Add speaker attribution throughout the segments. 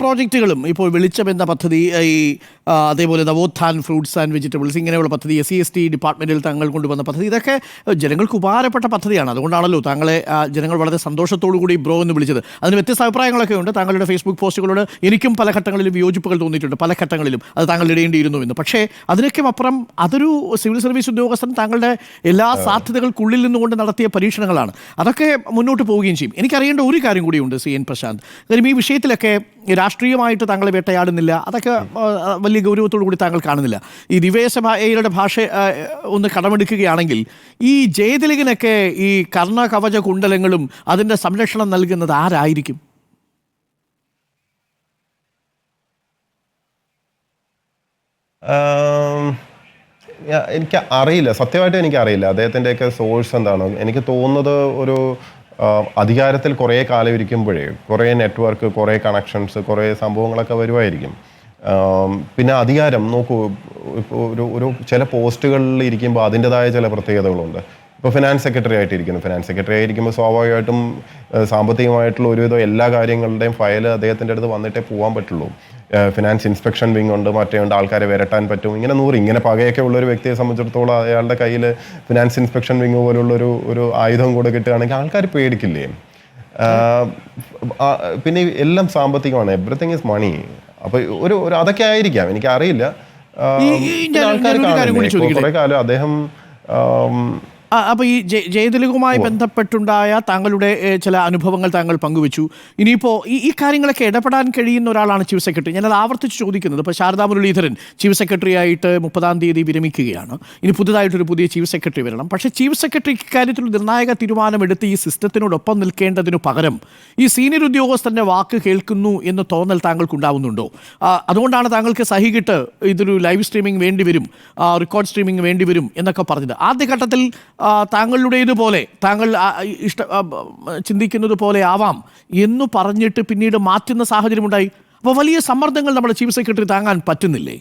Speaker 1: പ്രോജക്റ്റുകളും ഇപ്പോൾ വെളിച്ചം എന്ന പദ്ധതി ഈ അതേപോലെ നവോത്ഥാൻ ഫ്രൂട്ട്സ് ആൻഡ് വെജിറ്റബിൾസ് ഇങ്ങനെയുള്ള പദ്ധതി എസ് സി എസ് ടി ഡിപ്പാർട്ട്മെന്റിൽ തങ്ങൾ കൊണ്ടുവന്ന പദ്ധതി ഇതൊക്കെ ജനങ്ങൾക്ക് ഉപകാരപ്പെട്ട പദ്ധതിയാണ്. അതുകൊണ്ടാണല്ലോ താങ്കളെ ജനങ്ങൾ വളരെ സന്തോഷത്തോടു കൂടി ബ്രോ എന്ന് വിളിച്ചത്. അതിന് വ്യത്യസ്ത അഭിപ്രായങ്ങളൊക്കെ ഉണ്ട്. താങ്കളുടെ ഫേസ്ബുക്ക് പോസ്റ്റുകളോട് എനിക്കും പല ഘട്ടങ്ങളിലും വിയോജിപ്പുകൾ തോന്നിയിട്ടുണ്ട്. പല ഘട്ടങ്ങളിലും അത് താങ്കൾ ഇടേണ്ടിയിരുന്നു എന്ന് പക്ഷേ അതിനൊക്കെ അപ്പുറം അതൊരു സിവിൽ സർവീസ് ഉദ്യോഗസ്ഥൻ താങ്കളുടെ എല്ലാ സാധ്യതകൾക്കുള്ളിൽ നിന്നുകൊണ്ട് നടത്തിയ പരീക്ഷണങ്ങളാണ്. അതൊക്കെ മുന്നോട്ട് പോവുകയും ചെയ്യും. എനിക്കറിയേണ്ട ഒരു കാര്യം കൂടിയുണ്ട് സി എൻ പ്രശാന്ത്. കാര്യം ഈ വിഷയത്തിലൊക്കെ രാഷ്ട്രീയമായിട്ട് താങ്കളെ വേട്ടയാടുന്നില്ല. അതൊക്കെ വലിയ ഗൗരവത്തോടു കൂടി താങ്കൾ കാണുന്നില്ല. ഈ ദിവ്യേശയുടെ ഭാഷ ഒന്ന് കടമെടുക്കുകയാണെങ്കിൽ ഈ ജയതിലകനൊക്കെ ഈ കർണകവച കുണ്ടലങ്ങളും അതിന്റെ സംരക്ഷണം നൽകുന്നത് ആരായിരിക്കും?
Speaker 2: എനിക്ക് അറിയില്ല സത്യമായിട്ട് എനിക്ക് അറിയില്ല അദ്ദേഹത്തിന്റെയൊക്കെ സോഴ്സ് എന്താണ്? എനിക്ക് തോന്നുന്നത് ഒരു അധികാരത്തിൽ കുറേ കാലം ഇരിക്കുമ്പോഴേ കുറേ നെറ്റ്വർക്ക് കുറേ കണക്ഷൻസ് കുറേ സംഭവങ്ങളൊക്കെ വരുമായിരിക്കും. പിന്നെ അധികാരം നോക്കൂ ഒരു ഒരു ചില പോസ്റ്റുകളിൽ ഇരിക്കുമ്പോൾ അതിന്റെതായ ചില പ്രത്യേകതകളുണ്ട്. ഇപ്പോൾ ഫിനാൻസ് സെക്രട്ടറി ആയിട്ടിരിക്കുന്നു. ഫിനാൻസ് സെക്രട്ടറി ആയിരിക്കുമ്പോൾ സ്വാഭാവികമായിട്ടും സാമ്പത്തികമായിട്ടുള്ള ഒരുവിധം എല്ലാ കാര്യങ്ങളുടെയും ഫയൽ അദ്ദേഹത്തിന്റെ അടുത്ത് വന്നിട്ടേ പോകാൻ പറ്റുള്ളൂ. ഫിനാൻസ് ഇൻസ്പെക്ഷൻ വിങ് ഉണ്ട് മറ്റേ ഉണ്ട് ആൾക്കാരെ വരട്ടാൻ പറ്റും. ഇങ്ങനെ നൂറ് ഇങ്ങനെ പകയൊക്കെ ഉള്ള ഒരു വ്യക്തിയെ സംബന്ധിച്ചിടത്തോളം അയാളുടെ കയ്യിൽ ഫിനാൻസ് ഇൻസ്പെക്ഷൻ വിങ് പോലുള്ളൊരു ഒരു ഒരു ആയുധം കൂടെ കിട്ടുകയാണെങ്കിൽ ആൾക്കാർ പേടിക്കില്ലേ? പിന്നെ എല്ലാം സാമ്പത്തികമാണ്. എവറിത്തിങ് ഇസ് മണി അപ്പോൾ ഒരു ഒരു അതൊക്കെ ആയിരിക്കാം. എനിക്ക് അറിയില്ല ആൾക്കാർ കാലം അദ്ദേഹം
Speaker 1: അപ്പോൾ ഈ ജയ- ജയതിലകുമായി ബന്ധപ്പെട്ടുണ്ടായ താങ്കളുടെ ചില അനുഭവങ്ങൾ താങ്കൾ പങ്കുവച്ചു. ഇനിയിപ്പോൾ ഈ ഈ കാര്യങ്ങളൊക്കെ ഇടപെടാൻ കഴിയുന്ന ഒരാളാണ് ചീഫ് സെക്രട്ടറി. ഞാനത് ആവർത്തിച്ച് ചോദിക്കുന്നത്. ഇപ്പോൾ ശാരദാ മുരളീധരൻ ചീഫ് സെക്രട്ടറി ആയിട്ട് മുപ്പതാം തീയതി വിരമിക്കുകയാണ്. ഇനി പുതുതായിട്ടൊരു പുതിയ ചീഫ് സെക്രട്ടറി വരണം. പക്ഷേ ചീഫ് സെക്രട്ടറി ഇക്കാര്യത്തിൽ നിർണായക തീരുമാനമെടുത്ത് ഈ സിസ്റ്റത്തിനോടൊപ്പം നിൽക്കേണ്ടതിനു പകരം ഈ സീനിയർ ഉദ്യോഗസ്ഥന്റെ വാക്ക് കേൾക്കുന്നു എന്ന് തോന്നൽ താങ്കൾക്ക് ഉണ്ടാവുന്നുണ്ടോ അതുകൊണ്ടാണ് താങ്കൾക്ക് സഹികിട്ട് ഇതൊരു ലൈവ് സ്ട്രീമിംഗ് വേണ്ടിവരും റെക്കോർഡ് സ്ട്രീമിംഗ് വേണ്ടിവരും എന്നൊക്കെ പറഞ്ഞത്. ആദ്യഘട്ടത്തിൽ താങ്കളുടേതുപോലെ താങ്കൾ ഇഷ്ട ചിന്തിക്കുന്നത് പോലെ ആവാം എന്ന് പറഞ്ഞിട്ട് പിന്നീട് മാറ്റുന്ന സാഹചര്യമുണ്ടായി. അപ്പോൾ വലിയ സമ്മർദ്ദങ്ങൾ നമ്മുടെ ചീഫ് സെക്രട്ടറി താങ്ങാൻ പറ്റുന്നില്ലേ?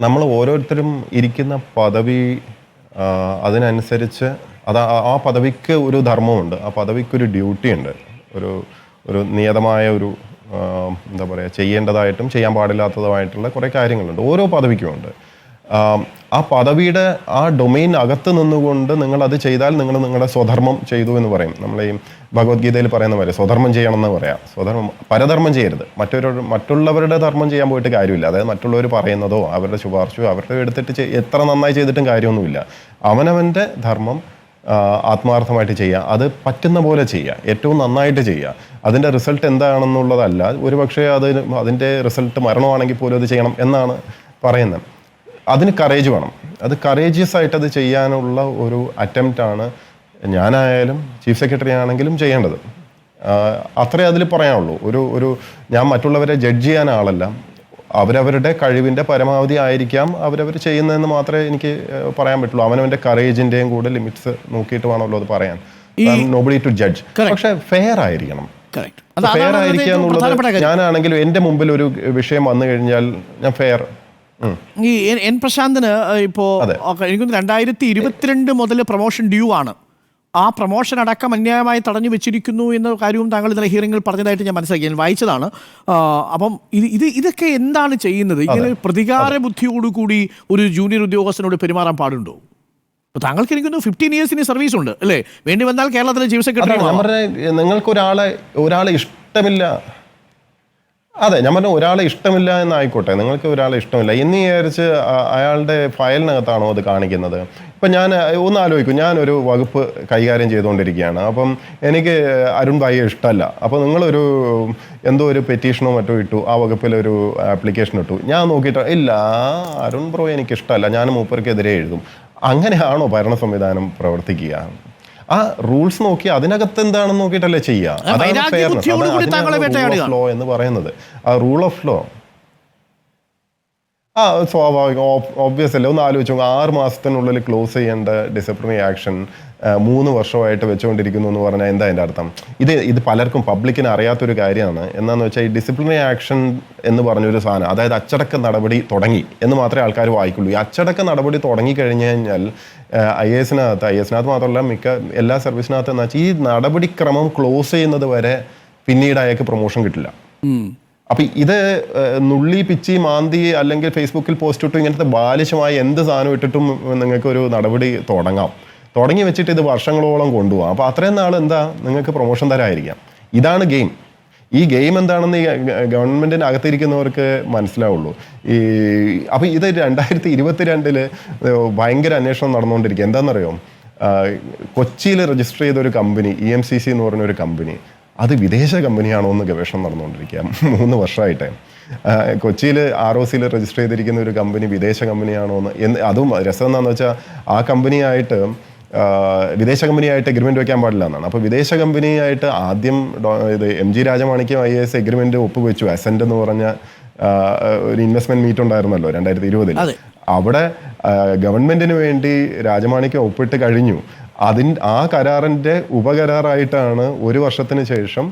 Speaker 2: നമ്മൾ ഓരോരുത്തരും ഇരിക്കുന്ന പദവി അതിനനുസരിച്ച് അത് ആ- പദവിക്ക് ഒരു ധർമ്മമുണ്ട് ആ പദവിക്ക് ഒരു ഡ്യൂട്ടി ഉണ്ട് ഒരു ഒരു നിയതമായ ഒരു എന്താ പറയുക ചെയ്യേണ്ടതായിട്ടും ചെയ്യാൻ പാടില്ലാത്തതുമായിട്ടുള്ള കുറേ കാര്യങ്ങളുണ്ട്. ഓരോ പദവിക്കും ഉണ്ട്. ആ, പദവിയുടെ ആ ഡൊമെയിൻ അകത്ത് നിന്നുകൊണ്ട് നിങ്ങൾ അത് ചെയ്താൽ നിങ്ങൾ നിങ്ങളുടെ സ്വധർമ്മം ചെയ്തു എന്ന് പറയും. നമ്മൾ ഈ ഭഗവത്ഗീതയിൽ പറയുന്ന പോലെ സ്വധർമ്മം ചെയ്യണം എന്ന് പറയാം. സ്വധർമ്മം പരധർമ്മം ചെയ്യരുത്. മറ്റൊരു മറ്റുള്ളവരുടെ ധർമ്മം ചെയ്യാൻ പോയിട്ട് കാര്യമില്ല. അതായത് മറ്റുള്ളവർ പറയുന്നതോ അവരുടെ ശുപാർശയോ അവരുടെ എടുത്തിട്ട് എത്ര നന്നായി ചെയ്തിട്ടും കാര്യമൊന്നുമില്ല. അവനവന്റെ ധർമ്മം ആത്മാർത്ഥമായിട്ട് ചെയ്യുക അത് പറ്റുന്ന പോലെ ചെയ്യുക ഏറ്റവും നന്നായിട്ട് ചെയ്യുക അതിന്റെ റിസൾട്ട് എന്താണെന്നുള്ളതല്ല. ഒരുപക്ഷെ അത് അതിന്റെ റിസൾട്ട് മരണമാണെങ്കിൽ പോലും അത് ചെയ്യണം എന്നാണ് പറയുന്നത്. അതിന് കറേജ് വേണം. അത് കറേജിയസ് ആയിട്ട് അത് ചെയ്യാനുള്ള ഒരു അറ്റംപ്റ്റാണ് ഞാനായാലും ചീഫ് സെക്രട്ടറി ആണെങ്കിലും ചെയ്യേണ്ടത്. അത്രേ അതിൽ പറയാനുള്ളൂ. ഒരു ഒരു ഞാൻ മറ്റുള്ളവരെ ജഡ്ജ് ചെയ്യാൻ ആളല്ല. അവരവരുടെ കഴിവിന്റെ പരമാവധി ആയിരിക്കാം അവരവർ ചെയ്യുന്നതെന്ന് മാത്രമേ എനിക്ക് പറയാൻ പറ്റുള്ളൂ. അവനവന്റെ കറേജിന്റെയും കൂടെ ലിമിറ്റ്സ് നോക്കിയിട്ട് വേണമല്ലോ അത് പറയാൻ. നോബഡി ടു ജഡ്ജ് പക്ഷേ ഫെയർ ആയിരിക്കണം. ഫെയർ ആയിരിക്കുക എന്നുള്ളത് ഞാനാണെങ്കിലും എന്റെ മുമ്പിൽ ഒരു വിഷയം വന്നു കഴിഞ്ഞാൽ ഞാൻ ഫെയർ
Speaker 1: ഈ എൻ- എൻ പ്രശാന്തിന് ഇപ്പോൾ എനിക്ക് രണ്ടായിരത്തി ഇരുപത്തിരണ്ട് മുതൽ പ്രൊമോഷൻ ഡ്യൂ ആണ്. ആ പ്രൊമോഷൻ അടക്കം അന്യായമായി തടഞ്ഞു വെച്ചിരിക്കുന്നു എന്ന കാര്യവും താങ്കൾ ഇന്നലെ ഹിയറിംഗിൽ പറഞ്ഞതായിട്ട് ഞാൻ മനസ്സിലാക്കി. ഞാൻ വായിച്ചതാണ്. അപ്പം ഇത് ഇത് ഇതൊക്കെ എന്താണ് ചെയ്യുന്നത്? ഇങ്ങനെ പ്രതികാര ബുദ്ധിയോടുകൂടി ഒരു ജൂനിയർ ഉദ്യോഗസ്ഥനോട് പെരുമാറാൻ പാടുണ്ടോ? താങ്കൾക്ക് എനിക്കൊന്ന് ഫിഫ്റ്റീൻ ഇയേഴ്സിന് സർവീസ് ഉണ്ട് അല്ലേ? വേണ്ടി വന്നാൽ കേരളത്തിലെ ചീഫ് സെക്രട്ടറി
Speaker 2: നിങ്ങൾക്ക് ഒരാളെ ഒരാളെ ഇഷ്ടമില്ല അതെ ഞാൻ പറഞ്ഞു ഒരാളെ ഇഷ്ടമില്ല എന്നായിക്കോട്ടെ. നിങ്ങൾക്ക് ഒരാളെ ഇഷ്ടമില്ല. എന്ന് വിചാരിച്ച് അയാളുടെ ഫയലിനകത്താണോ അത് കാണിക്കുന്നത്? ഇപ്പം ഞാൻ ഒന്ന് ആലോചിക്കും. ഞാനൊരു വകുപ്പ് കൈകാര്യം ചെയ്തുകൊണ്ടിരിക്കുകയാണ്. അപ്പം എനിക്ക് അരുൺ ഭായിയെ ഇഷ്ടമല്ല. അപ്പോൾ നിങ്ങളൊരു എന്തോ ഒരു പെറ്റീഷനോ മറ്റോ ഇട്ടു. ആ വകുപ്പിലൊരു ആപ്ലിക്കേഷൻ ഇട്ടു. ഞാൻ നോക്കിയിട്ട് ഇല്ല അരുൺ ബ്രോ എനിക്കിഷ്ടമല്ല. ഞാൻ മൂപ്പർക്കെതിരെ എഴുതും. അങ്ങനെയാണോ ഭരണ സംവിധാനം പ്രവർത്തിക്കുക? ആ റൂൾസ് നോക്കി അതിനകത്ത് എന്താണെന്ന് നോക്കിയിട്ടല്ലേ ചെയ്യുക ലോ എന്ന് പറയുന്നത്. ആ റൂൾ ഓഫ് ലോ ആ സ്വാഭാവികം. ഓബ്വിയസ് അല്ലേ? ഒന്ന് ആലോചിച്ചു ആറ് മാസത്തിനുള്ളിൽ ക്ലോസ് ചെയ്യേണ്ട ഡിസിപ്ലിനറി ആക്ഷൻ മൂന്ന് വർഷമായിട്ട് വെച്ചുകൊണ്ടിരിക്കുന്നു എന്ന് പറഞ്ഞാൽ എന്താ അതിന്റെ അർത്ഥം? ഇത് ഇത് പലർക്കും പബ്ലിക്കിന് അറിയാത്തൊരു കാര്യമാണ്. എന്താണെന്ന് വെച്ചാൽ ഈ ഡിസിപ്ലിനറി ആക്ഷൻ എന്ന് പറഞ്ഞൊരു സാധനം അതായത് അച്ചടക്ക നടപടി തുടങ്ങി എന്ന് മാത്രമേ ആൾക്കാർ വായിക്കുള്ളൂ. ഈ അച്ചടക്ക നടപടി തുടങ്ങി കഴിഞ്ഞു കഴിഞ്ഞാൽ ഐ എസിനകത്ത് ഐ എസിനകത്ത് മാത്രമല്ല മിക്ക എല്ലാ സർവീസിനകത്ത് എന്ന് വെച്ചാൽ ഈ നടപടിക്രമം ക്ലോസ് ചെയ്യുന്നത് വരെ പിന്നീട് അയാൾക്ക് പ്രൊമോഷൻ കിട്ടില്ല. അപ്പൊ ഇത് നുള്ളി പിച്ചി മാന്തി അല്ലെങ്കിൽ ഫേസ്ബുക്കിൽ പോസ്റ്റ് ഇട്ടു ഇങ്ങനത്തെ ബാലിശമായ എന്ത് സാധനം ഇട്ടിട്ടും നിങ്ങൾക്ക് ഒരു നടപടി തുടങ്ങാം. തുടങ്ങി വെച്ചിട്ട് ഇത് വർഷങ്ങളോളം കൊണ്ടുപോകാം അപ്പൊ അത്രയും നാൾ എന്താ നിങ്ങൾക്ക് പ്രൊമോഷൻ തരായിരിക്കാം ഇതാണ് ഗെയിം. ഈ ഗെയിം എന്താണെന്ന് ഈ ഗവൺമെന്റിന് അകത്തിരിക്കുന്നവർക്ക് മനസ്സിലാവുള്ളൂ. ഈ അപ്പോൾ ഇത് രണ്ടായിരത്തി ഇരുപത്തിരണ്ടിൽ ഭയങ്കര അന്വേഷണം നടന്നുകൊണ്ടിരിക്കുക. എന്താണെന്നറിയോ? കൊച്ചിയിൽ രജിസ്റ്റർ ചെയ്ത ഒരു company E M C C എന്ന് പറഞ്ഞ ഒരു കമ്പനി അത് വിദേശ കമ്പനിയാണോ എന്ന് ഗവേഷണം നടന്നുകൊണ്ടിരിക്കുക. മൂന്ന് വർഷമായിട്ട്. കൊച്ചിയിൽ ആർ ഒ സിയിൽ രജിസ്റ്റർ ചെയ്തിരിക്കുന്ന ഒരു കമ്പനി വിദേശ കമ്പനിയാണോ എന്ന് അതും രസം എന്താണെന്ന് വെച്ചാൽ ആ കമ്പനിയായിട്ട് വിദേശ കമ്പനിയായിട്ട് എഗ്രിമെന്റ് വെക്കാൻ പാടില്ല എന്നാണ്. അപ്പോൾ വിദേശ കമ്പനിയായിട്ട് ആദ്യം ഇത് എം ജി രാജമാണിക്കും ഐ എസ് എഗ്രിമെന്റ് ഒപ്പുവെച്ചു. അസെന്റ് എന്ന് പറഞ്ഞ ഒരു ഇൻവെസ്റ്റ്മെന്റ് മീറ്റ് ഉണ്ടായിരുന്നല്ലോ രണ്ടായിരത്തി ഇരുപതിൽ അവിടെ ഗവൺമെന്റിന് ഗവൺമെന്റിന് വേണ്ടി രാജമാണിക്ക് ഒപ്പിട്ട് കഴിഞ്ഞു. അതിൻ ആ കരാറിന്റെ ഉപകരാറായിട്ടാണ് ഒരു വർഷത്തിന് ശേഷം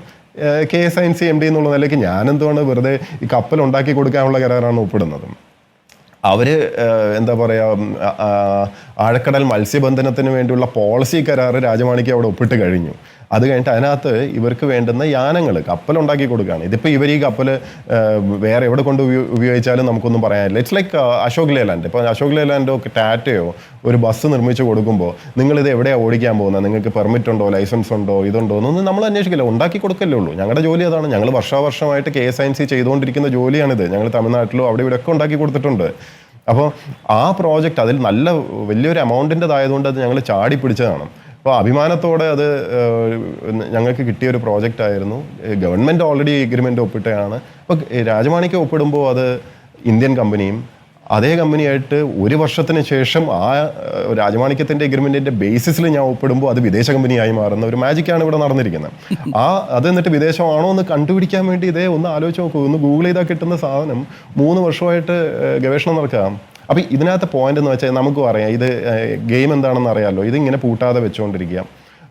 Speaker 2: K S I N C M D എന്നുള്ള നിലയ്ക്ക് ഞാനെന്തുകൊണ്ട് വെറുതെ ഈ കപ്പൽ ഉണ്ടാക്കി കൊടുക്കാനുള്ള കരാറാണ് ഒപ്പിടുന്നത്. ഏഹ്, എന്താ പറയുക ആഴക്കടൽ മത്സ്യബന്ധനത്തിന് വേണ്ടിയുള്ള പോളിസി കരാറ് രാജമാണിക്ക് അവിടെ ഒപ്പിട്ട് കഴിഞ്ഞു. അത് കഴിഞ്ഞിട്ട് അതിനകത്ത് ഇവർക്ക് വേണ്ടുന്ന യാനങ്ങൾ കപ്പൽ ഉണ്ടാക്കി കൊടുക്കുകയാണ്. ഇതിപ്പോൾ ഇവർ ഈ കപ്പൽ വേറെ എവിടെ കൊണ്ട് ഉപയോ- ഉപയോഗിച്ചാലും നമുക്കൊന്നും പറയാനില്ല. It's like Ashok Leyland. ഇപ്പോൾ അശോക് ലേലാൻഡോ ടാറ്റയോ ഒരു ബസ് നിർമ്മിച്ച് കൊടുക്കുമ്പോൾ നിങ്ങളിത് എവിടെയാണ് ഓടിക്കാൻ പോകുന്നത്? നിങ്ങൾക്ക് പെർമിറ്റ് ഉണ്ടോ? ലൈസൻസ് ഉണ്ടോ? ഇതുണ്ടോ? എന്നൊന്നും നമ്മൾ അന്വേഷിക്കില്ല. ഉണ്ടാക്കി കൊടുക്കല്ലേ ഉള്ളൂ. ഞങ്ങളുടെ ജോലി അതാണ്. ഞങ്ങൾ വർഷാവർഷമായിട്ട് K S I N C ചെയ്തുകൊണ്ടിരിക്കുന്ന ജോലിയാണിത്. ഞങ്ങൾ തമിഴ്നാട്ടിലോ അവിടെ ഇവിടെ ഒക്കെ ഉണ്ടാക്കി കൊടുത്തിട്ടുണ്ട്. അപ്പോൾ ആ പ്രോജക്റ്റ് അതിൽ നല്ല വലിയൊരു എമൗണ്ടിന്റെതായതുകൊണ്ട് അത് ഞങ്ങൾ ചാടി പിടിച്ചതാണ്. അപ്പോൾ അഭിമാനത്തോടെ അത് ഞങ്ങൾക്ക് കിട്ടിയ ഒരു പ്രോജക്റ്റ് ആയിരുന്നു. ഗവൺമെന്റ് ഓൾറെഡി എഗ്രിമെന്റ് ഒപ്പിട്ടതാണ് അപ്പോൾ രാജമാണിക്ക് ഒപ്പിടുമ്പോൾ അത് ഇന്ത്യൻ കമ്പനിയും അതേ കമ്പനിയായിട്ട് ഒരു വർഷത്തിന് ശേഷം ആ രാജമാണിക്യത്തിന്റെ എഗ്രിമെന്റിന്റെ ബേസിസിൽ ഞാൻ ഒപ്പിടുമ്പോൾ അത് വിദേശ കമ്പനിയായി മാറുന്ന ഒരു മാജിക്കാണ് ഇവിടെ നടന്നിരിക്കുന്നത്. ആ അത് എന്നിട്ട് വിദേശമാണോ എന്ന് കണ്ടുപിടിക്കാൻ വേണ്ടി ഇതേ ഒന്ന് ആലോചിച്ച് നോക്കൂ. ഒന്ന് ഗൂഗിൾ ചെയ്താൽ കിട്ടുന്ന സാധനം മൂന്ന് വർഷമായിട്ട് ഗവേഷണം നടക്കാം. അപ്പൊ ഇതിനകത്ത് പോയിന്റ് എന്ന് വെച്ചാൽ നമുക്കും അറിയാം ഇത് ഗെയിം എന്താണെന്ന് അറിയാമല്ലോ ഇതിങ്ങനെ പൂട്ടാതെ വെച്ചുകൊണ്ടിരിക്കുക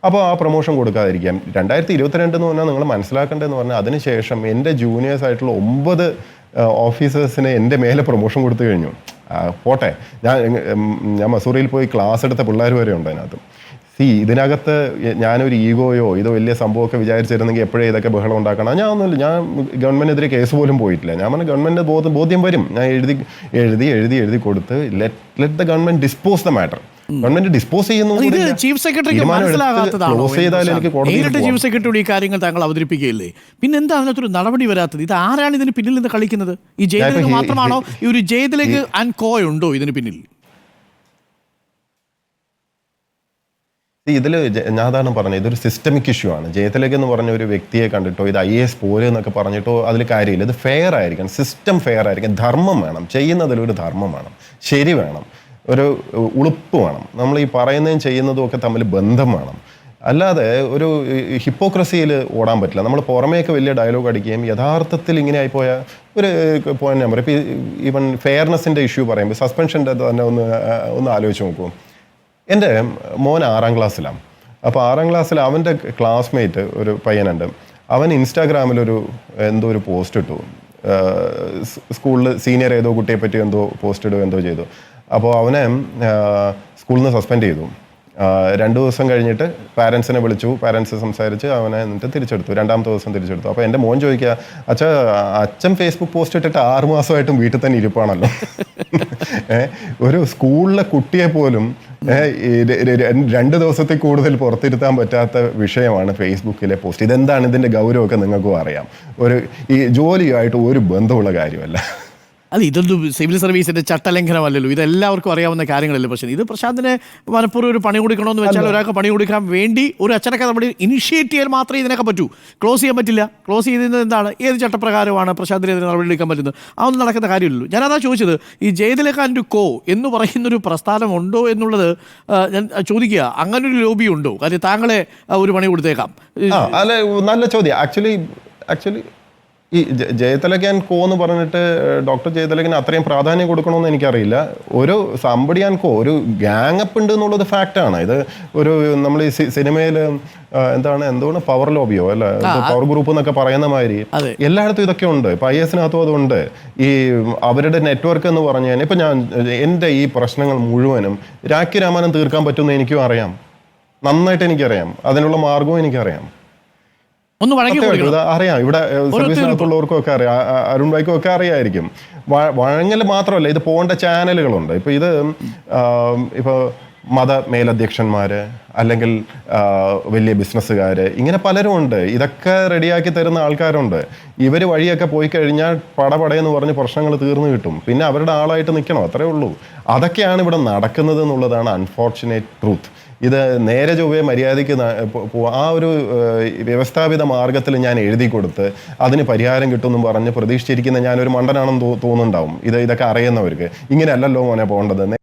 Speaker 2: അപ്പോൾ ആ പ്രൊമോഷൻ കൊടുക്കാതിരിക്കാം. രണ്ടായിരത്തി ഇരുപത്തിരണ്ട് എന്ന് പറഞ്ഞാൽ നിങ്ങൾ മനസ്സിലാക്കേണ്ടതെന്ന് പറഞ്ഞാൽ അതിനുശേഷം എന്റെ ജൂനിയേഴ്സ് ആയിട്ടുള്ള ഒമ്പത് ഓഫീസേഴ്സിന് എന്റെ മേലെ പ്രൊമോഷൻ കൊടുത്തു കഴിഞ്ഞു. പോട്ടെ. ഞാൻ ഞാൻ മസൂറിയിൽ പോയി ക്ലാസ് എടുത്ത പിള്ളേർ വരെ ഉണ്ട് അതിനകത്ത് സി ഇതിനകത്ത് ഞാനൊരു ഈഗോയോ ഇതോ വലിയ സംഭവമൊക്കെ വിചാരിച്ചിരുന്നെങ്കിൽ എപ്പോഴേ ഇതൊക്കെ ബഹളം ഉണ്ടാക്കണം. ഞാൻ ഒന്നുമില്ല ഞാൻ ഗവൺമെന്റിനെതിരെ കേസ് പോലും പോയിട്ടില്ല. ഞാൻ പറഞ്ഞു ഗവൺമെന്റ് ബോധം ബോധ്യം വരും. ഞാൻ എഴുതി എഴുതി എഴുതി എഴുതി കൊടുത്ത് let let the government dispose the matter government dispose ചെയ്യുന്നു
Speaker 1: ഇത്. ചീഫ് സെക്രട്ടറിക്ക് മനസ്സിലാകാത്തതാണോ നേരിട്ട്. ചീഫ് സെക്രട്ടറിയോട് ഈ കാര്യങ്ങൾ താങ്കൾ അവതരിപ്പിക്കുകയില്ലേ? പിന്നെ എന്താ അതിനകത്തൊരു നടപടി വരാത്തത്? ഇത് ആരാണ് ഇതിന് പിന്നിൽ നിന്ന് കളിക്കുന്നത്? ഈ ജയതിലേക്ക് മാത്രമാണോ ഈ ഒരു ജയതിലേക്ക് ആൻഡ് കോ ഉണ്ടോ ഇതിന് പിന്നിൽ?
Speaker 2: ഇതിൽ ഞാൻ അതാണ് പറഞ്ഞത്. ഇതൊരു സിസ്റ്റമിക് ഇഷ്യൂ ആണ്. ജയത്തിലേക്ക് എന്ന് പറഞ്ഞ ഒരു വ്യക്തിയെ കണ്ടിട്ടോ ഇത് ഐ എസ് പോലെ എന്നൊക്കെ പറഞ്ഞിട്ടോ അതിൽ കാര്യമില്ല. ഇത് ഫെയർ ആയിരിക്കണം. സിസ്റ്റം ഫെയർ ആയിരിക്കണം. ധർമ്മം വേണം. ചെയ്യുന്നതിൽ ഒരു ധർമ്മം വേണം. ശരി വേണം. ഒരു ഉളുപ്പ് വേണം. നമ്മൾ ഈ പറയുന്നതും ചെയ്യുന്നതും ഒക്കെ തമ്മിൽ ബന്ധം വേണം. അല്ലാതെ ഒരു ഹിപ്പോക്രസിയിൽ ഓടാൻ പറ്റില്ല. നമ്മൾ പുറമേയൊക്കെ വലിയ ഡയലോഗ് അടിക്കുകയും യഥാർത്ഥത്തിൽ ഇങ്ങനെ ആയിപ്പോയ ഒരു പോയിന്റ് നമ്പർ ഇപ്പോൾ ഈവൻ ഫെയർനെസ്സിന്റെ ഇഷ്യൂ പറയുമ്പോൾ സസ്പെൻഷന്റെ തന്നെ ഒന്ന് ഒന്ന് ആലോചിച്ച് നോക്കൂ. എന്റെ മോൻ ആറാം ക്ലാസ്സിലാണ്. അപ്പോൾ ആറാം ക്ലാസ്സിൽ അവന്റെ ക്ലാസ്മേറ്റ് ഒരു പയ്യനുണ്ട്. അവൻ ഇൻസ്റ്റാഗ്രാമിലൊരു എന്തോ ഒരു പോസ്റ്റ് ഇട്ടു. സ്കൂളിൽ സീനിയർ ഏതോ കുട്ടിയെ പറ്റി എന്തോ പോസ്റ്റ് ഇടുകയോ എന്തോ ചെയ്തു. അപ്പോൾ അവനെ സ്കൂളിൽ നിന്ന് സസ്പെൻഡ് ചെയ്തു. രണ്ടു ദിവസം കഴിഞ്ഞിട്ട് പാരൻസിനെ വിളിച്ചു. പാരൻസ് സംസാരിച്ച് അവനെ എന്നിട്ട് തിരിച്ചെടുത്തു. രണ്ടാമത്തെ ദിവസം തിരിച്ചെടുത്തു. അപ്പോൾ എന്റെ മോൻ ചോദിക്കുക അച്ഛ അച്ഛൻ ഫേസ്ബുക്ക് പോസ്റ്റ് ഇട്ടിട്ട് ആറ് മാസമായിട്ടും വീട്ടിൽ തന്നെ ഇരിപ്പാണല്ലോ? ഒരു സ്കൂളിലെ കുട്ടിയെ പോലും രണ്ട് ദിവസത്തിൽ കൂടുതൽ പുറത്തിരുത്താൻ പറ്റാത്ത വിഷയമാണ് ഫേസ്ബുക്കിലെ പോസ്റ്റ് ഇതെന്താണ് ഇതിന്റെ ഗൗരവമൊക്കെ നിങ്ങൾക്കും അറിയാം. ഒരു ഈ ജോലിയുമായിട്ട് ഒരു ബന്ധമുള്ള കാര്യമല്ല.
Speaker 1: അല്ല ഇതൊന്നും സിവിൽ സർവീസിന്റെ ചട്ടലംഘനമല്ലല്ലോ. ഇതെല്ലാവർക്കും അറിയാവുന്ന കാര്യങ്ങളല്ലേ പക്ഷേ. ഇത് പ്രശാന്തിനെ മനഃപൂർവം ഒരു പണി കൊടുക്കണമെന്ന് വെച്ചാൽ ഒരാൾക്ക് പണി കൊടുക്കാൻ വേണ്ടി ഒരു അച്ഛനൊക്കെ നമ്മൾ ഇനിഷ്യേറ്റ് ചെയ്യാൻ മാത്രമേ ഇതിനൊക്കെ പറ്റൂ. ക്ലോസ് ചെയ്യാൻ പറ്റില്ല. ക്ലോസ് ചെയ്തത് എന്താണ്? ഏത് ചട്ടപ്രകാരമാണ് പ്രശാന്തിനെതിരെ നടപടി എടുക്കാൻ പറ്റുന്നത്? അതൊന്നും നടക്കുന്ന കാര്യമില്ലല്ലോ. ഞാനതാ ചോദിച്ചത് ഈ ജയതിലക്കാന്റെ കോ എന്ന് പറയുന്നൊരു പ്രസ്ഥാനം ഉണ്ടോ എന്നുള്ളത് ഞാൻ ചോദിക്കുക. അങ്ങനൊരു ലോബി ഉണ്ടോ? കാര്യം താങ്കളെ ഒരു പണി കൊടുത്തേക്കാം.
Speaker 2: അല്ല നല്ല ചോദ്യം. ആക്ച്വലി ആക്ച്വലി ഈ ജയതലകൻ ജയതിലകൻ കോ എന്ന് പറഞ്ഞിട്ട് ഡോക്ടർ ജയതിലകന് അത്രയും പ്രാധാന്യം കൊടുക്കണമെന്ന് എനിക്കറിയില്ല. ഒരു സമ്പടി ആൻഡ് കോ ഒരു ഗ്യാങ് അപ്പ് ഉണ്ട് എന്നുള്ളത് ഫാക്റ്റാണ് ഇത് ഒരു നമ്മൾ ഈ സിനിമയിൽ എന്താണ് എന്താണ് പവർ ലോബിയോ അല്ല? പവർ ഗ്രൂപ്പ് എന്നൊക്കെ പറയുന്ന മാതിരി. എല്ലായിടത്തും ഇതൊക്കെ ഉണ്ട്. ഇപ്പൊ ഐ എസിനകത്തും അതുണ്ട് ഈ അവരുടെ നെറ്റ്വർക്ക് എന്ന് പറഞ്ഞു കഴിഞ്ഞാൽ ഇപ്പം ഞാൻ എന്റെ ഈ പ്രശ്നങ്ങൾ മുഴുവനും രാഖി രാമാനം തീർക്കാൻ പറ്റുമെന്ന് എനിക്കും അറിയാം. നന്നായിട്ട് എനിക്കറിയാം. അതിനുള്ള മാർഗവും എനിക്കറിയാം.
Speaker 1: ഒന്ന് വഴങ്ങി
Speaker 2: അറിയാം. ഇവിടെ സർവീസിനകത്തുള്ളവർക്കും ഒക്കെ അറിയാം. അരുൺ വൈക്കും ഒക്കെ അറിയായിരിക്കും. വഴങ്ങൽ മാത്രമല്ല ഇത് പോകേണ്ട ചാനലുകളുണ്ട് ഇപ്പൊ ഇത് ഇപ്പൊ മത മേലധ്യക്ഷന്മാർ അല്ലെങ്കിൽ വലിയ ബിസിനസ്സുകാർ ഇങ്ങനെ പലരും ഉണ്ട്. ഇതൊക്കെ റെഡിയാക്കി തരുന്ന ആൾക്കാരുണ്ട്. ഇവർ വഴിയൊക്കെ പോയി കഴിഞ്ഞാൽ പടപടയെന്ന് പറഞ്ഞ് പ്രശ്നങ്ങൾ തീർന്നു കിട്ടും. പിന്നെ അവരുടെ ആളായിട്ട് നിൽക്കണം അത്രേ ഉള്ളൂ. അതൊക്കെയാണ് ഇവിടെ നടക്കുന്നത് എന്നുള്ളതാണ് അൺഫോർച്ചുനേറ്റ് ട്രൂത്ത് ഇത് നേരെ ചൊവ്വേ മര്യാദയ്ക്ക് ആ ഒരു വ്യവസ്ഥാപിത മാർഗത്തിൽ ഞാൻ എഴുതി കൊടുത്ത് അതിന് പരിഹാരം കിട്ടുമെന്നും പറഞ്ഞ് പ്രതീക്ഷിച്ചിരിക്കുന്ന ഞാനൊരു മണ്ടനാണെന്ന് തോന്നുന്നുണ്ടാവും. ഇത് ഇതൊക്കെ അറിയുന്നവർക്ക്. ഇങ്ങനെയല്ലല്ലോ മോനെ പോകേണ്ടത്.